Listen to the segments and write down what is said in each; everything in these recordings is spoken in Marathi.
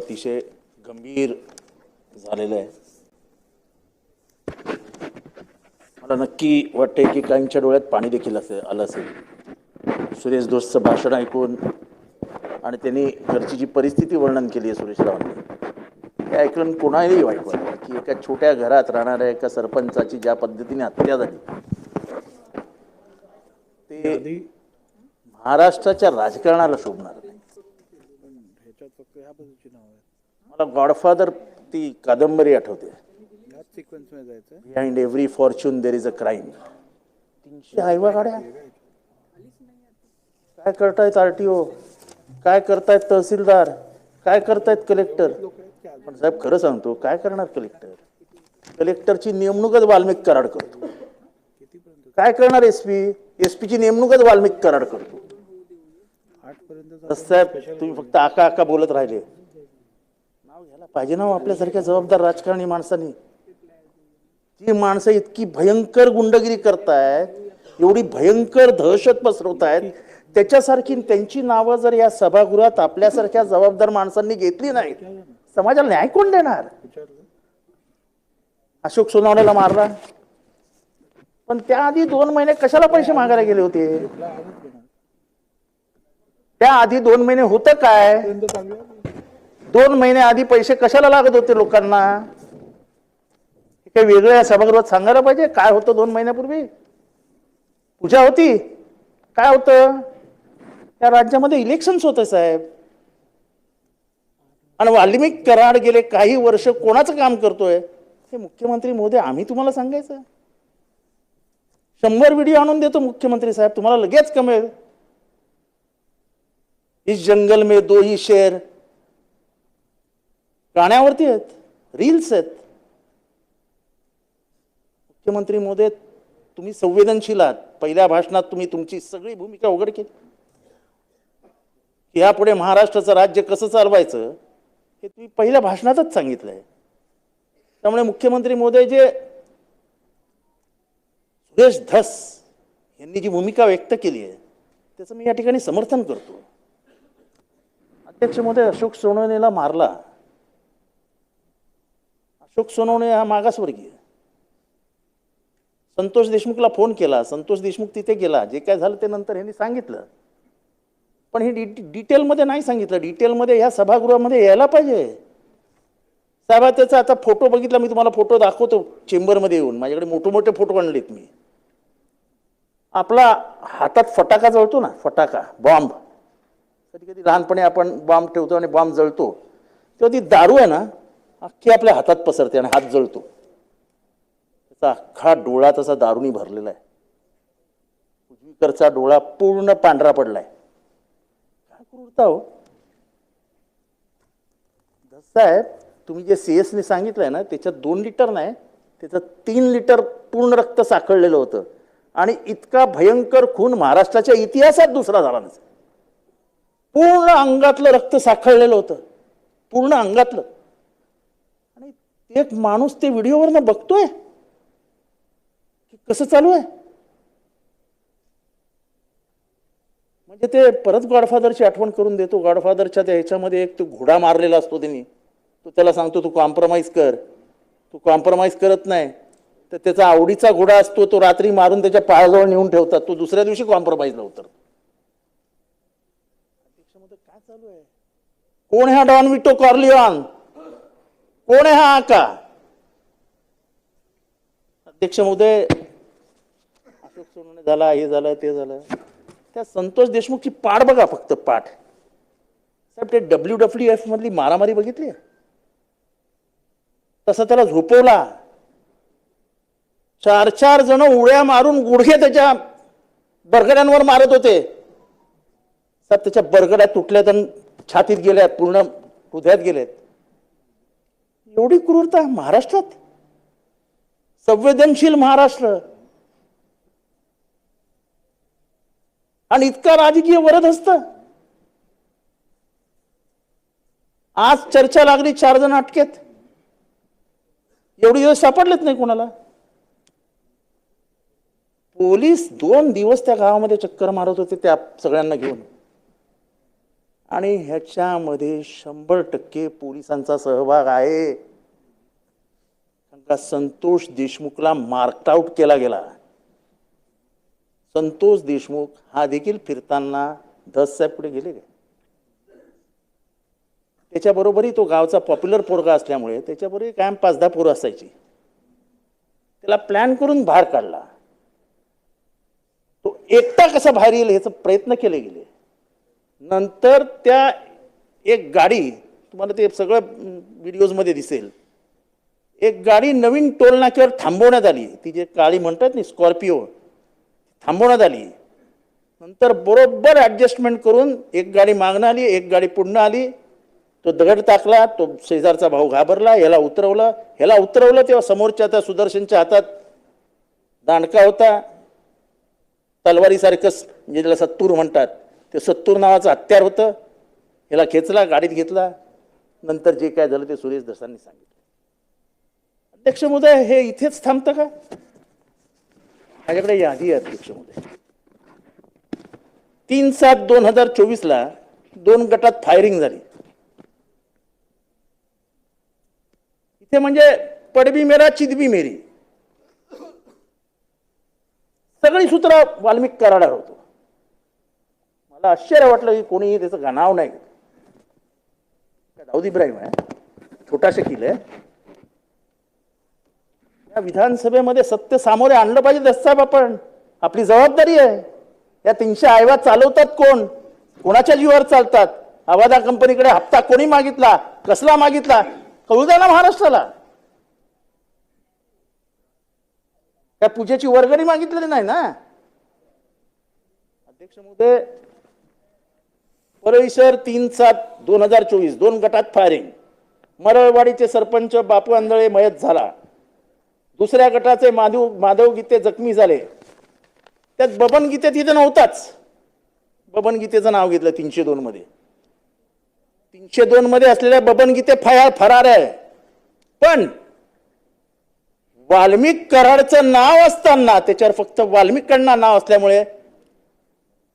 अतिशय गंभीर झालेलं आहे. मला नक्की वाटते की काहींच्या डोळ्यात पाणी देखील असेल आलं असेल. सुरेश दोस्तचं भाषण ऐकून आणि त्यांनी घरची जी परिस्थिती वर्णन केली आहे सुरेश रावांनी हे ऐकून कोणालाही वाईट वाटलं की एका छोट्या घरात राहणाऱ्या एका सरपंचाची ज्या पद्धतीने हत्या झाली ते महाराष्ट्राच्या राजकारणाला शोभणार. नाव आहेत. मला गॉडफादर ती कादंबरी आठवते. याच सिक्वेन्समध्ये जायचं आहे behind every fortune there is a crime तीनशे हायवा गाड्या काय करतायत आरटीओ काय करतायत तहसीलदार? काय करतायत कलेक्टर पण साहेब खरं सांगतो काय करणार कलेक्टर कलेक्टरची नेमणूकच वाल्मिक कराड करतो. काय करणार एस पी एस पीची नेमणूकच वाल्मिक कराड करतो. साहेब तुम्ही फक्त आका आका बोलत राहिले. नाव घ्यायला पाहिजे ना हो आपल्यासारख्या जबाबदार राजकारणी माणसांनी. ती माणसं इतकी भयंकर गुंडगिरी करतायत एवढी भयंकर दहशत पसरवतायत. त्याच्यासारखी त्यांची नावं जर या सभागृहात आपल्यासारख्या जबाबदार माणसांनी घेतली नाही समाजाला न्याय कोण देणार? अशोक सोनावण्याला मारला. पण त्याआधी दोन महिने कशाला पैसे मागायला गेले होते? त्या आधी त्याआधी दोन महिने होतं काय? दोन महिने आधी पैसे कशाला लागत होते लोकांना? काही वेगळ्या सभागृहात सांगायला पाहिजे? काय होतं दोन महिन्यापूर्वी? पूजा होती? काय होतं? या राज्यामध्ये इलेक्शन्स होते साहेब. आणि वाल्मिक कराड गेले काही वर्ष कोणाचं काम करतोय? हे मुख्यमंत्री मोदी आम्ही तुम्हाला सांगायचं. शंभर व्हिडिओ आणून देतो मुख्यमंत्री साहेब तुम्हाला लगेच कमेल. इस जंगल में दो ही शेर गाण्यावरती आहेत रील्स आहेत. मुख्यमंत्री मोदी तुम्ही संवेदनशील आहात. पहिल्या भाषणात तुम्ही तुमची सगळी भूमिका उघड केली. की यापुढे महाराष्ट्राचं राज्य कसं चालवायचं हे तुम्ही पहिल्या भाषणातच सांगितलंय. त्यामुळे मुख्यमंत्री मोदी जे सुरेश धस यांनी जी भूमिका व्यक्त केली आहे त्याचं मी या ठिकाणी समर्थन करतो. अध्यक्ष अशोक सोनवणेला मारला. अशोक सोनवणे हा मागासवर्गीय. संतोष देशमुखला फोन केला. संतोष देशमुख तिथे गेला. जे काय झालं ते नंतर ह्यांनी सांगितलं. पण हे डि डिटेलमध्ये नाही सांगितलं. डिटेलमध्ये ह्या सभागृहामध्ये यायला पाहिजे. साहेब त्याचा आता फोटो बघितला. मी तुम्हाला फोटो दाखवतो चेंबरमध्ये येऊन. माझ्याकडे मोठे मोठे फोटो आणलेत मी. आपला हातात फटाका जळतो ना? फटाका. बॉम्ब. कधी कधी लहानपणी आपण बॉम्ब ठेवतो आणि बॉम्ब जळतो तेव्हा ती दारू आहे ना अख्खी आपल्या हातात पसरते आणि हात जळतो. त्याचा अख्खा डोळा तसा दारूनी भरलेला आहे. उजवीकडचा डोळा पूर्ण पांढरा पडलाय. काय क्रूरता हो? साहेब तुम्ही जे सी एसने सांगितलंय ना त्याच्यात दोन लिटर नाही त्याचं तीन लिटर पूर्ण रक्त साखळलेलं होतं. आणि इतका भयंकर खून महाराष्ट्राच्या इतिहासात दुसरा झाला नसेल. पूर्ण अंगातलं रक्त साखळलेलं होतं. पूर्ण अंगातलं. आणि एक माणूस ते व्हिडिओवरनं बघतोय की कसं चालू आहे. म्हणजे ते परत गॉडफादरची आठवण करून देतो. गॉडफादरच्या त्या ह्याच्यामध्ये एक तो घोडा मारलेला असतो त्यांनी. तो त्याला सांगतो तू कॉम्प्रोमाइज कर. तू कॉम्प्रोमाइज करत नाही. तर त्याचा आवडीचा घोडा असतो तो रात्री मारून त्याच्या पायाजवळ नेऊन ठेवतात. तो दुसऱ्या दिवशी कॉम्प्रोमाइजला उतरतो काय चालू आहे कोण आहे हा डॉन विटो कॉर्लिऑन कोण आहे हा आका? अध्यक्ष महोदय अशोक सोनवणे झाला हे झालं ते झालं. त्या संतोष देशमुखची पाठ बघा फक्त पाठ. साहेब ते डब्ल्यू डब्ल्यू एफ मधली मारामारी बघितली? तसं त्याला झोपवला. चार चार जण उड्या मारून गुडघे त्याच्या बरगड्यांवर मारत होते. साहेब त्याच्या बरगड्या तुटल्यात आणि छातीत गेल्यात पूर्ण हृदयात गेलेत. एवढी क्रूरता महाराष्ट्रात? संवेदनशील महाराष्ट्र. आणि इतका राजकीय वरद असत आज चर्चा लागली चार जण अटकेत. एवढी दिवस सापडलेत नाही कोणाला? पोलीस दोन दिवस त्या गावामध्ये चक्कर मारत होते त्या सगळ्यांना घेऊन. आणि ह्याच्यामध्ये शंभर टक्के पोलिसांचा सहभाग आहे. संतोष देशमुखला मार्क आउट केला गेला. संतोष देशमुख हा देखील फिरताना धस साहेब पुढे गेले. काय त्याच्याबरोबरही तो गावचा पॉप्युलर पोरगा असल्यामुळे त्याच्याबरोबरही कायम पाच दहा पोरं असायची. त्याला प्लॅन करून बाहेर काढला. तो एकटा कसा बाहेर येईल ह्याचा प्रयत्न केले गेले. नंतर त्या एक गाडी तुम्हाला ते सगळं व्हिडिओजमध्ये दिसेल. एक गाडी नवीन टोल नाक्यावर थांबवण्यात आली. ती जे काळी म्हणतात ना स्कॉर्पिओ थांबवण्यात आली. नंतर बरोबर ॲडजस्टमेंट करून एक गाडी मागणं आली एक गाडी पुढनं आली. तो दगड टाकला तो शेजारचा भाऊ घाबरला ह्याला उतरवलं. ह्याला उतरवलं तेव्हा समोरच्या त्या सुदर्शनच्या हातात दांडका होता. तलवारीसारखंच म्हणजे त्याला सत्तूर म्हणतात. ते सत्तूर नावाचं हत्यार होतं. ह्याला खेचला गाडीत घेतला. नंतर जे काय झालं ते सुरेश दसांनी सांगितलं. अध्यक्ष महोदय हे इथेच थांबतं का? माझ्याकडे यादी आहे अध्यक्ष महोदय. तीन सात दोन हजार चोवीसला दोन गटात फायरिंग झाली. इथे म्हणजे पडबी मेरा चिदबी मेरी. सगळी सूत्र वाल्मिक कराडावर होतो. मला आश्चर्य वाटलं की कोणीही त्याचं नाव नाही दाऊद इब्राहिम आहे? छोटा शकील आहे या विधानसभेमध्ये सत्य सामोरे आणलं पाहिजे दस्ताब आपण. आपली जबाबदारी आहे. या तीनशे आयवा चालवतात कोण? कोणाच्या जीवावर चालतात? आवादा कंपनीकडे हप्ता कोणी मागितला? कसला मागितला? कळू द्या ना महाराष्ट्राला. त्या पूजेची वर्गणी मागितलेली नाही ना? अध्यक्ष महोदय परळी तीन सात दोन हजार चोवीस दोन गटात फायरिंग मरळवाडीचे सरपंच बापू आंधळे मयत झाला. दुसऱ्या गटाचे माधव माधव गीते जखमी झाले. त्यात बबन गीते तिथे नव्हताच. बबन गीतेचं नाव घेतलं तीनशे दोनमध्ये तीनशे दोनमध्ये असलेल्या बबन गीते फयार फरार आहे. पण वाल्मिक कराडचं नाव असताना त्याच्यावर फक्त वाल्मिकांना नाव असल्यामुळे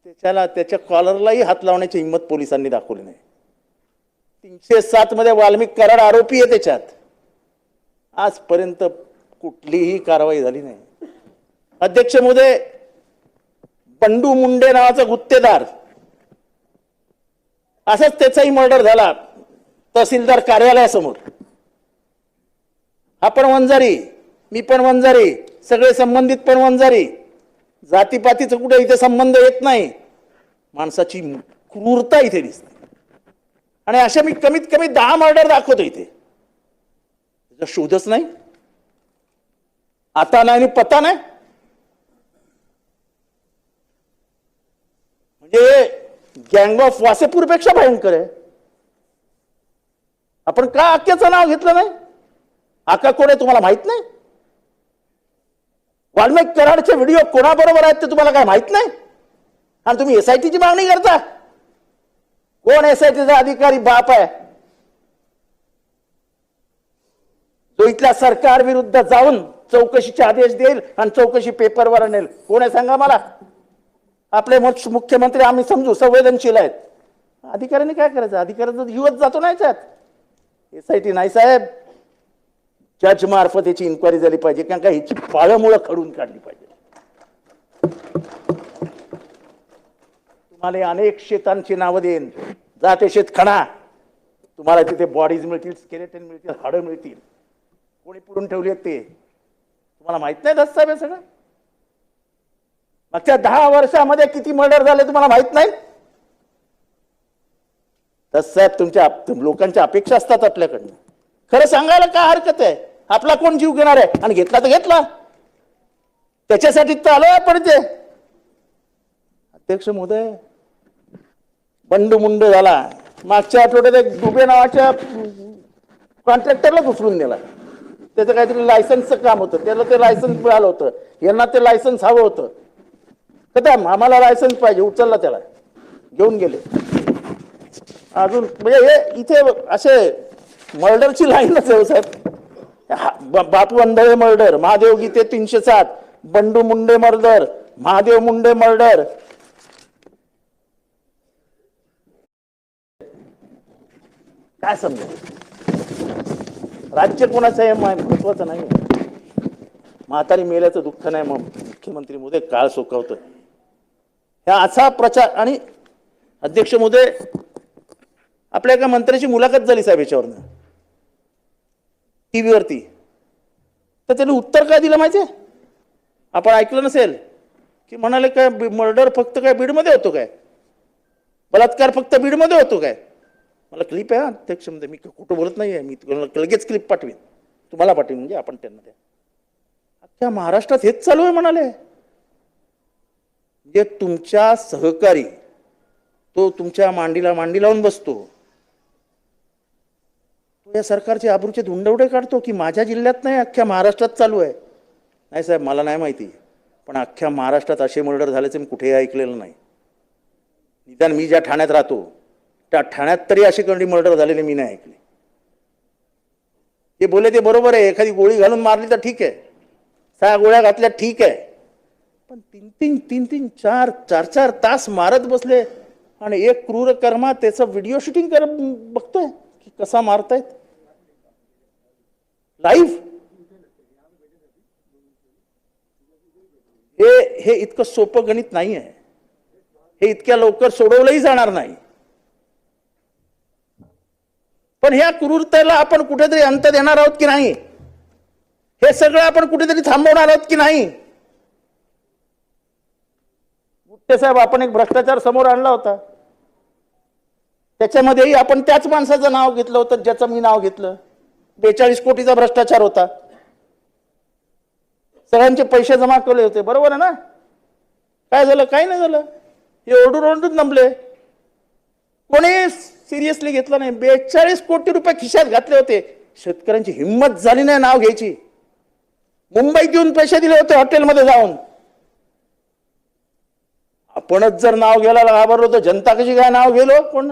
त्याला त्याच्या कॉलरलाही हात लावण्याची हिंमत पोलिसांनी दाखवली नाही. तीनशे सात मध्ये वाल्मिक कराड आरोपी आहे त्याच्यात. आजपर्यंत कुठलीही कारवाई झाली नाही. अध्यक्ष महोदय बंडू मुंडे नावाचा गुत्तेदार. असंच त्याचाही मर्डर झाला तहसीलदार कार्यालयासमोर. हा पण वंजारी मी पण वंजारी सगळे संबंधित पण वंजारी. जातीपातीचं कुठे इथे संबंध येत नाही. माणसाची क्रूरता इथे दिसते. आणि अशा मी कमीत कमी दहा मर्डर दाखवतो इथे. त्याचा शोधच नाही. आता नाही आणि पत्ता नाही. म्हणजे गँग ऑफ वासेपूरपेक्षा भयंकर आहे. आपण का आक्याचं नाव घेतलं नाही? आका कोण आहे तुम्हाला माहीत नाही? वाल्मिक कराडचे व्हिडिओ कोणाबरोबर आहेत ते तुम्हाला काय माहीत नाही? आणि तुम्ही एसआयटीची मागणी करता? कोण एसआयटीचा अधिकारी बाप आहे? जो इथल्या सरकार विरुद्ध जाऊन चौकशीचे आदेश देईल आणि चौकशी पेपरवर आणेल. कोण आहे सांगा मला? आपले मुख्यमंत्री आम्ही समजू संवेदनशील आहेत. अधिकाऱ्यांनी काय करायचं? अधिकाऱ्यांचा युवत जातो नाही याच्यात. एस आय टी नाही साहेब. मार्फत याची इन्क्वायरी झाली पाहिजे कारण का ह्याची पाळमुळं खडून काढली पाहिजे. तुम्हाला अनेक शेतांची नावं देईन. जा ते शेत खणा तुम्हाला तिथे बॉडीज मिळतील स्केलेटन मिळतील हाडं मिळतील. कोणी पुढून ठेवली आहेत ते? तुम्हाला माहीत नाही दस साहेब सगळं? मागच्या दहा वर्षामध्ये किती मर्डर झाले तुम्हाला माहीत नाही? दस साहेब तुमच्या लोकांच्या अपेक्षा असतात आपल्याकडनं. खरं सांगायला काय हरकत आहे? आपला कोण जीव घेणार आहे? आणि घेतला तर घेतला. त्याच्यासाठी तर आलो आपण ते अध्यक्ष महोदय बंडू मुंड झाला. मागच्या आठवड्यात एक दुबे नावाच्या कॉन्ट्रॅक्टरला उचलून दिला त्याचं काहीतरी लायसन्सचं काम होतं. त्याला ते लायसन्स मिळालं होतं. यांना ते लायसन्स हवं होतं. कदम आम्हाला लायसन्स पाहिजे? उचलला त्याला. घेऊन गेले. अजून म्हणजे हे इथे असे मर्डरची लाईनच आहे हो साहेब. हा, बापू अंधळे मर्डर महादेव गीते तीनशे सात बंडू मुंडे मर्डर महादेव मुंडे मर्डर. काय समजेल? राज्य कोणाचं आहे महत्वाचं नाही. म्हातारी मेल्याचं दुःख नाही मग मुख्यमंत्री मोदी काळ सोकावतोय ह्या असा प्रचार आणि अध्यक्ष मोदय आपल्या एका मंत्र्याची मुलाखत झाली साहेब याच्यावरनं. टी व्हीवरती तर त्यांनी उत्तर काय दिलं माहिती आहे? आपण ऐकलं नसेल की म्हणाले काय मर्डर फक्त काय बीडमध्ये होतो काय? बलात्कार फक्त बीडमध्ये होतो काय? मला क्लिप आहे हा अध्यक्ष मी कुठं बोलत नाही आहे मी तुम्हाला लगेच क्लिप पाठवीन. तुम्हाला पाठवीन म्हणजे आपण त्यांना द्या. अख्ख्या महाराष्ट्रात हेच चालू आहे म्हणाले. म्हणजे तुमच्या सहकारी तो तुमच्या मांडीला मांडी लावून बसतो. या सरकारचे आबरूचे धुंडवडे काढतो की माझ्या जिल्ह्यात नाही अख्ख्या महाराष्ट्रात चालू आहे. नाही साहेब मला नाही माहिती. पण अख्ख्या महाराष्ट्रात असे मर्डर झाल्याचे मी कुठेही ऐकलेलं नाही. निदान मी ज्या ठाण्यात राहतो त्या ठाण्यात तरी अशी कंडी मर्डर झालेले मी नाही ऐकले. ते बोले ते बरोबर आहे. एखादी गोळी घालून मारली तर ठीक आहे. सहा गोळ्या घातल्या ठीक आहे. पण तीन तीन तीन तीन चार चार चार तास मारत बसले आणि एक क्रूर कर्मा त्याचं व्हिडिओ शूटिंग कर बघतोय की कसा मारतायत? लाईव्ह हे हे इतकं सोपं गणित नाही आहे हे इतक्या लवकर सोडवलंही जाणार नाही. पण ह्या क्रूरतेला आपण कुठेतरी अंत देणार आहोत की नाही? हे सगळं आपण कुठेतरी थांबवणार आहोत की नाही? साहेब आपण एक भ्रष्टाचार समोर आणला होता. त्याच्यामध्येही आपण त्याच माणसाचं नाव घेतलं होतं ज्याचं मी नाव घेतलं. बेचाळीस कोटीचा भ्रष्टाचार होता. सगळ्यांचे पैसे जमा केले होते. बरोबर आहे ना? काय झालं? काही नाही झालं. हे ओरडून ओरडून नमले कोणी सिरियसली घेतलं नाही. बेचाळीस कोटी रुपये खिशात घातले होते. शेतकऱ्यांची हिंमत झाली नाही नाव घ्यायची. मुंबईत येऊन पैसे दिले होते हॉटेलमध्ये जाऊन. आपणच जर नाव घ्यायला घाबरलो तर जनता कशी काय नाव गेलो हो? कोण?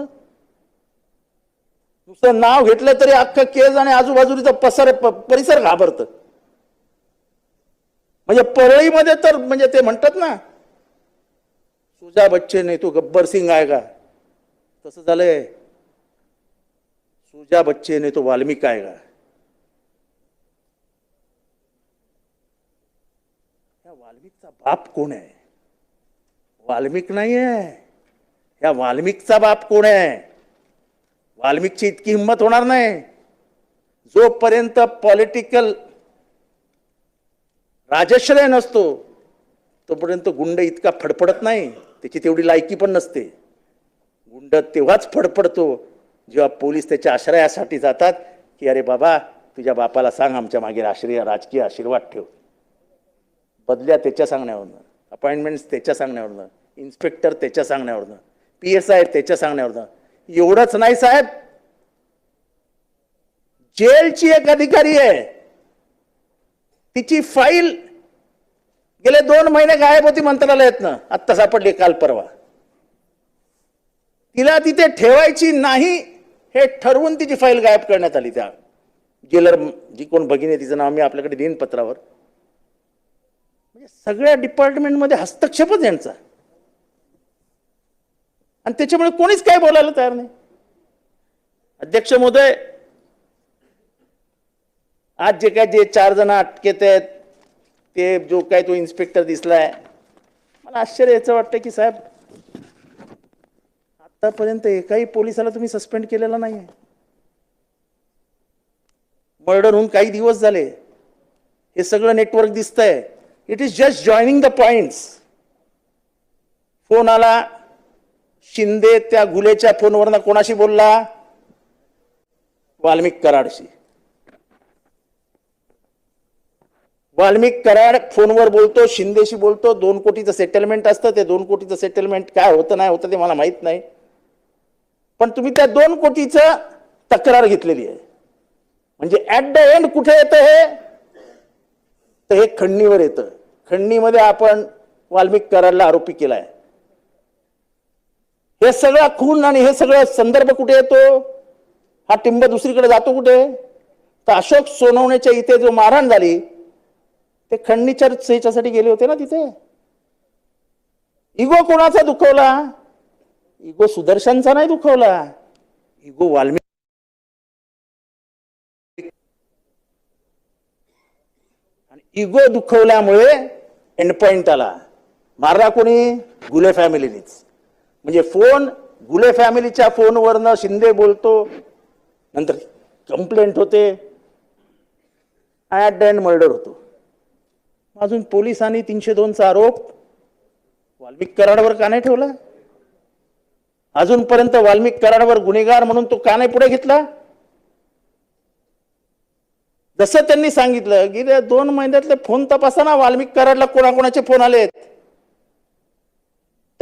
दुसरं नाव घेतलं तरी अख्खं केज आणि आजूबाजूचा पसर परिसर घाबरत. म्हणजे परळीमध्ये तर म्हणजे ते म्हणतात ना सुजा बच्चे नाही तो गब्बर सिंग आहे का? तसं झालंय. सुजा बच्चे नाही तो वाल्मिक आहे का? या वाल्मिकचा बाप कोण आहे? वाल्मिक नाही आहे या वाल्मिकचा बाप कोण आहे? वाल्मिकची इतकी हिंमत होणार नाही. जोपर्यंत पॉलिटिकल राजश्रय नसतो तोपर्यंत गुंड इतका फडफडत नाही त्याची तेवढी लायकी पण नसते. गुंड तेव्हाच फडफडतो जेव्हा पोलीस त्याच्या आश्रयासाठी जातात की अरे बाबा तुझ्या बापाला सांग आमच्या मागे आश्रय राजकीय आशीर्वाद ठेव. बदल्या त्याच्या सांगण्यावरनं अपॉइंटमेंट्स त्याच्या सांगण्यावरनं इन्स्पेक्टर त्याच्या सांगण्यावरनं पी एस आय त्याच्या सांगण्यावरनं एवढंच नाही साहेब. जेलची एक अधिकारी आहे. तिची फाईल गेले दोन महिने गायब होती मंत्रालयातनं. आत्ता सापडली काल परवा. तिला तिथे ठेवायची नाही हे ठरवून तिची फाईल गायब करण्यात आली त्या जेलर जी कोण भगिनी तिचं नाव मी आपल्याकडे देईन पत्रावर. म्हणजे सगळ्या डिपार्टमेंटमध्ये हस्तक्षेपच यांचा. आणि त्याच्यामुळे कोणीच काय बोलायला तयार नाही. अध्यक्ष महोदय आज जे काय जे चार जण अटकेत आहेत ते जो काय तो इन्स्पेक्टर दिसलाय मला आश्चर्य याचं वाटतं की साहेब आतापर्यंत एकाही पोलिसाला तुम्ही सस्पेंड केलेला नाही आहे मर्डर होऊन काही दिवस झाले हे सगळं नेटवर्क दिसतंय. It is just joining the points phone आला शिंदे त्या गुलेच्या फोनवरनं कोणाशी बोलला? वाल्मिक कराडशी. वाल्मिक कराड फोनवर बोलतो शिंदेशी बोलतो दोन कोटीचं सेटलमेंट असतं ते दोन कोटीचं सेटलमेंट काय होतं नाही होतं ते मला माहीत नाही. पण तुम्ही त्या दोन कोटीचं तक्रार घेतलेली आहे. म्हणजे ऍट द एंड कुठे येतं हे? तर हे खंडणीवर येतं. खंडणीमध्ये आपण वाल्मिक कराडला आरोपी केला आहे हे सगळा खून आणि हे सगळं संदर्भ कुठे येतो? हा टिंब दुसरीकडे जातो कुठे? तर अशोक सोनवण्याच्या इथे जो मारहाण झाली ते खंडणीचर याच्यासाठी गेले होते ना तिथे? इगो कोणाचा दुखवला? इगो सुदर्शनचा नाही दुखवला. इगो वाल्मिक इगो दुखवल्यामुळे एंड पॉइंट आला. मारला कोणी? गुले फॅमिलीनीच म्हणजे फोन गुले फॅमिलीच्या फोनवरनं शिंदे बोलतो नंतर कंप्लेंट होते ॲट द एंड मर्डर होतो. अजून पोलिसांनी तीनशे दोनचा आरोप वाल्मिक कराडवर का नाही ठेवला. अजूनपर्यंत वाल्मिक कराडवर गुन्हेगार म्हणून तो का नाही पुढे घेतला. जसं त्यांनी सांगितलं की त्या दोन महिन्यातले फोन तपासा ना वाल्मिक कराडला कोणाकोणाचे फोन आलेत?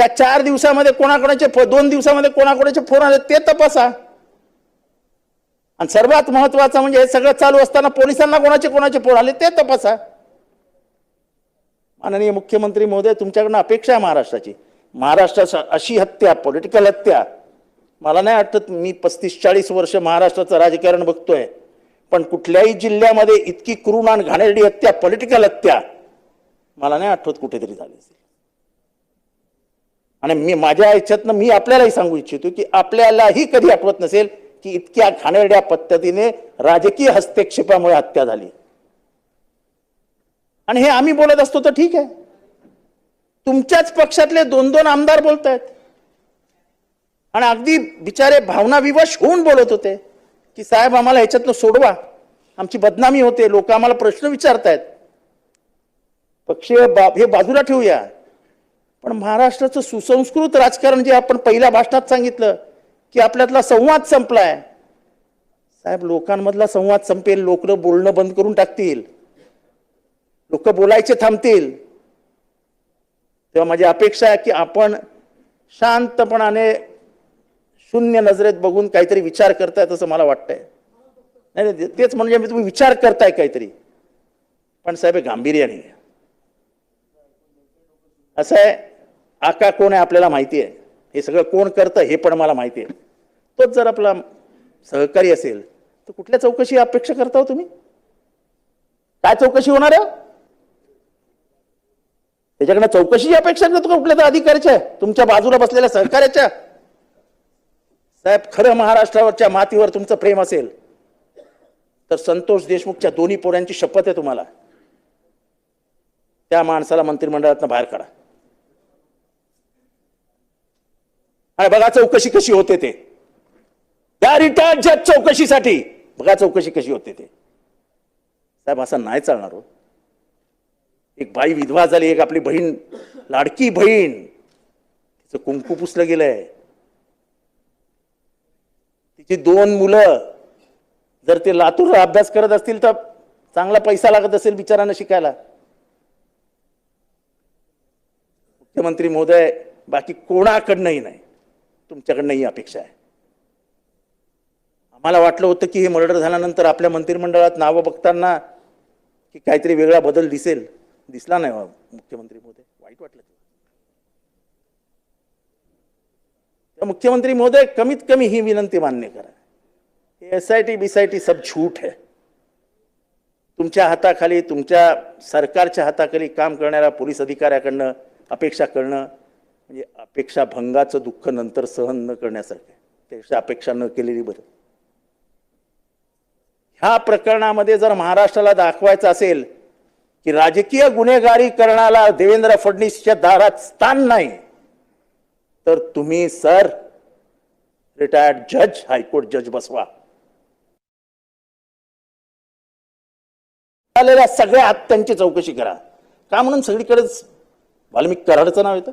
त्या चार दिवसामध्ये कोणाकोणाचे फो- दोन दिवसामध्ये कोणाकोणाचे फोन आले ते तपासा. आणि सर्वात महत्वाचं म्हणजे हे सगळं चालू असताना पोलिसांना कोणाचे कोणाचे फोन आले ते तपासा. माननीय मुख्यमंत्री महोदय तुमच्याकडनं अपेक्षा आहे महाराष्ट्राची. महाराष्ट्राची अशी हत्या पॉलिटिकल हत्या. मला नाही वाटत मी पस्तीस चाळीस वर्ष महाराष्ट्राचं राजकारण बघतोय. पण कुठल्याही जिल्ह्यामध्ये इतकी क्रूर आणि घाणेरडी हत्या पॉलिटिकल हत्या मला नाही आठवत कुठेतरी झाली असेल. आणि मी माझ्या ह्याच्यातनं मी आपल्यालाही सांगू इच्छितो की आपल्यालाही कधी आठवत नसेल की इतक्या घाणेरड्या पद्धतीने राजकीय हस्तक्षेपामुळे हत्या झाली. आणि हे आम्ही बोलत असतो तर ठीक आहे. तुमच्याच पक्षातले दोन दोन आमदार बोलत आहेत आणि अगदी बिचारे भावनाविवश होऊन बोलत होते की साहेब आम्हाला ह्याच्यातलं सोडवा. आमची बदनामी होते लोक आम्हाला प्रश्न विचारतायत. पक्षीय बाब हे बाजूला ठेवूया. पण महाराष्ट्राचं सुसंस्कृत राजकारण जे आपण पहिल्या भाषणात सांगितलं की आपल्यातला संवाद संपलाय. साहेब लोकांमधला संवाद संपेल लोक बोलणं बंद करून टाकतील. लोक बोलायचे थांबतील. तेव्हा माझी अपेक्षा आहे की आपण शांतपणाने शून्य नजरेत बघून काहीतरी विचार करतायत असं मला वाटतंय. नाही नाही, तेच म्हणजे मी तुम्ही विचार करताय काहीतरी. पण साहेब हे गांभीर्याने. असं आहे. आका कोण आहे आपल्याला माहिती आहे. हे सगळं कोण करतं हे पण मला माहिती आहे. तोच जर आपला सहकारी असेल तर कुठल्या चौकशी अपेक्षा करता हो तुम्ही? काय चौकशी होणार आहे? त्याच्याकडनं चौकशीची अपेक्षा करतो का कुठल्या तर अधिकाऱ्याच्या? तुमच्या बाजूला बसलेल्या सहकार्याच्या साहेब खरं महाराष्ट्रावरच्या मातीवर तुमचं प्रेम असेल तर संतोष देशमुखच्या दोन्ही पोऱ्यांची शपथ आहे तुम्हाला. त्या माणसाला मंत्रिमंडळातनं बाहेर काढा. आणि बघा चौकशी कशी होते ते. त्या रिटायर्ड जज चौकशीसाठी. बघा चौकशी कशी होते ते. साहेब असं नाही चालणार हो. एक बाई विधवा झाली एक आपली बहीण लाडकी बहीण. तिचं कुंकू पुसलं गेलंय. तिची दोन मुलं. जर ते लातूरला अभ्यास करत असतील तर चांगला पैसा लागत असेल बिचारांना शिकायला. मुख्यमंत्री महोदय बाकी कोणाकडनंही नाही. तुमच्याकडनं ही अपेक्षा आहे. आम्हाला वाटलं होतं की हे मर्डर झाल्यानंतर आपल्या मंत्रिमंडळात नावं बघताना की काहीतरी वेगळा बदल दिसेल. दिसला नाही हो, मुख्यमंत्री महोदय. वाईट वाटलं तर मुख्यमंत्री महोदय कमीत कमी ही विनंती मान्य करा. S I T B T सब झूठ है. तुमच्या हाताखाली तुमच्या सरकारच्या हाताखाली काम करणाऱ्या पोलीस अधिकाऱ्याकडनं अपेक्षा करणं म्हणजे अपेक्षा भंगाचं दुःख नंतर सहन न करण्यासारखं. त्याची त्यापेक्षा अपेक्षा न केलेली बरं. ह्या प्रकरणामध्ये जर महाराष्ट्राला दाखवायचं असेल की राजकीय गुन्हेगारी करणाला देवेंद्र फडणवीसच्या दारात स्थान नाही तर तुम्ही सर रिटायर्ड जज हायकोर्ट जज बसवा. आलेल्या सगळ्या हत्यांची चौकशी करा. का म्हणून सगळीकडेच वाल्मिक कराडचं नाव येतं?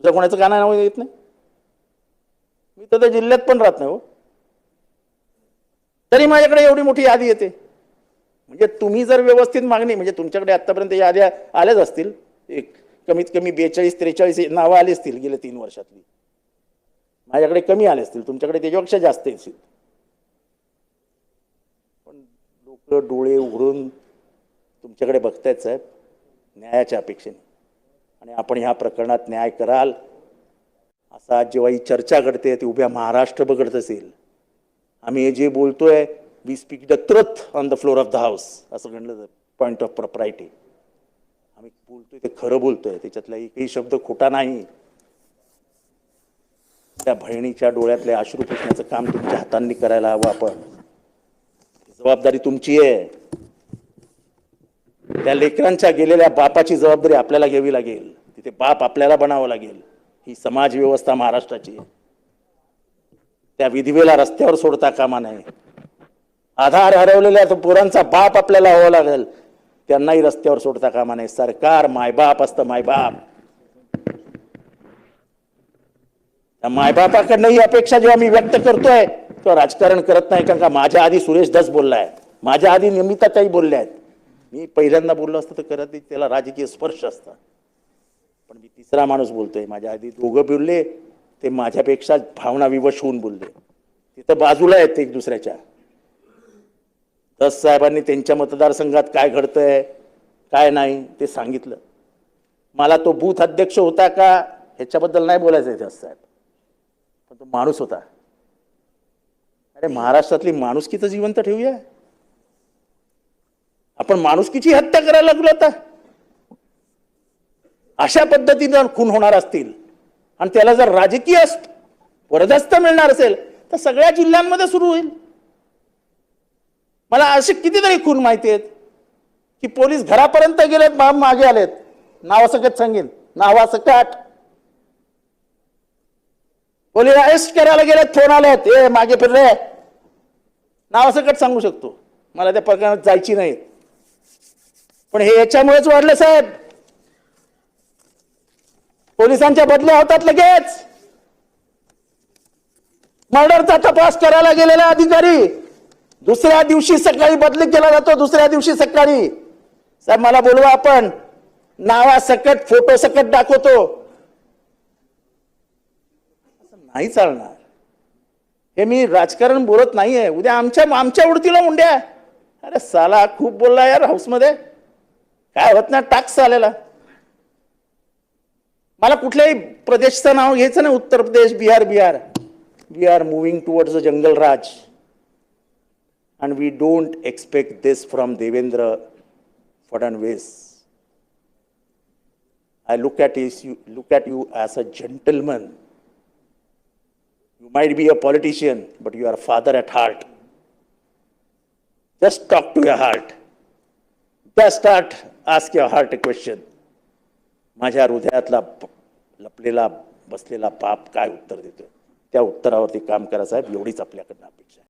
तुझ्या कोणाचं का नाव येत नाही? मी तर त्या जिल्ह्यात पण राहत नाही हो. तरी माझ्याकडे एवढी मोठी यादी येते. म्हणजे तुम्ही जर व्यवस्थित मागणी म्हणजे तुमच्याकडे आतापर्यंत याद्या आल्याच असतील एक कमीत कमी बेचाळीस त्रेचाळीस नावं आली असतील गेल्या तीन वर्षातली. माझ्याकडे कमी आले असतील तुमच्याकडे त्याच्यापेक्षा जास्त येतील. पण लोक डोळे उघडून तुमच्याकडे बघतायत साहेब न्यायाच्या अपेक्षेने. आणि आपण ह्या प्रकरणात न्याय कराल असा जेव्हा ही चर्चा घडते ती उभ्या महाराष्ट्र बघत असेल. आम्ही हे जे बोलतोय we speak the truth on the floor of the house असं म्हणलं पॉईंट ऑफ प्रॉपरायटी आम्ही बोलतोय ते खरं बोलतोय त्याच्यातला एकही शब्द खोटा नाही. त्या बहिणीच्या डोळ्यातले अश्रू पुसण्याचं काम तुमच्या हातांनी करायला हवं आपण. जबाबदारी तुमची आहे. त्या लेकरांच्या गेलेल्या बापाची जबाबदारी आपल्याला घ्यावी लागेल. तिथे बाप आपल्याला बनावं लागेल. ही समाज व्यवस्था महाराष्ट्राची त्या विधवेला रस्त्यावर सोडता कामा नये. आधार हरवलेल्या तो पोरांचा बाप आपल्याला हवा लागेल. त्यांनाही रस्त्यावर सोडता कामा नये. सरकार मायबाप असतं मायबाप. त्या मायबापाकडनं ही अपेक्षा जेव्हा मी व्यक्त करतोय तेव्हा राजकारण करत नाही कारण का माझ्या आधी सुरेश दस बोललाय. माझ्या आधी निमिताताई बोलल्या आहेत मी पहिल्यांदा बोललो असतं तर खरं त्याला राजकीय स्पर्श असता. पण मी तिसरा माणूस बोलतोय. माझ्या आधी दोघं बोलले ते माझ्यापेक्षा भावना विवश होऊन बोलले. तिथं बाजूला आहेत ते एक दुसऱ्याच्या. दस साहेबांनी त्यांच्या मतदारसंघात काय घडतंय काय नाही ते सांगितलं. मला तो बूथ अध्यक्ष होता का ह्याच्याबद्दल नाही बोलायचं आहे दस साहेब. पण तो माणूस होता. अरे महाराष्ट्रातली माणुसकी तर जिवंत ठेवूया. आपण माणुसकीची हत्या करायला लागलो आता. अशा पद्धतीनं खून होणार असतील आणि त्याला जर राजकीय वरदस्त मिळणार असेल तर सगळ्या जिल्ह्यांमध्ये सुरू होईल. मला असे कितीतरी खून माहिती आहेत की पोलीस घरापर्यंत गेलेत मा- मागे आलेत. नावासकट सांगेन. नावासकट पोलीस अरेस्ट करायला गेलेत फोन आलेत. ए मागे फिरले नावासकट सांगू शकतो. मला त्या प्रकरणात जायची नाही पण हे याच्यामुळेच वाढलं साहेब. पोलिसांच्या बदल्या होतात लगेच. मर्डरचा तपास करायला गेलेला अधिकारी. दुसऱ्या दिवशी सकाळी बदली केला जातो दुसऱ्या दिवशी सकाळी. साहेब मला बोलवा आपण. नावा सकट फोटो सकट दाखवतो नाही चालणार. हे मी राजकारण बोलत नाहीये. उद्या आमच्या आमच्या उडतीला मुंड्या. अरे साला खूप बोलला यार हाऊसमध्ये. काय होत नाही टॅक्स आलेला मला कुठल्याही प्रदेशचं नाव घ्यायचं नाही Uttar Pradesh Bihar Bihar. We are moving towards a jungle raj and we don't expect this from Devendra Fadnavis I look at is you look at you as a gentleman you might be a politician but you are father at heart just talk to your heart त्या स्टार्ट आस्क किंवा हार्ट क्वेश्चन माझ्या हृदयातला लपलेला बसलेला पाप काय उत्तर देतोय? त्या उत्तरावरती काम करा साहेब एवढीच आपल्याकडनं अपेक्षा आहे.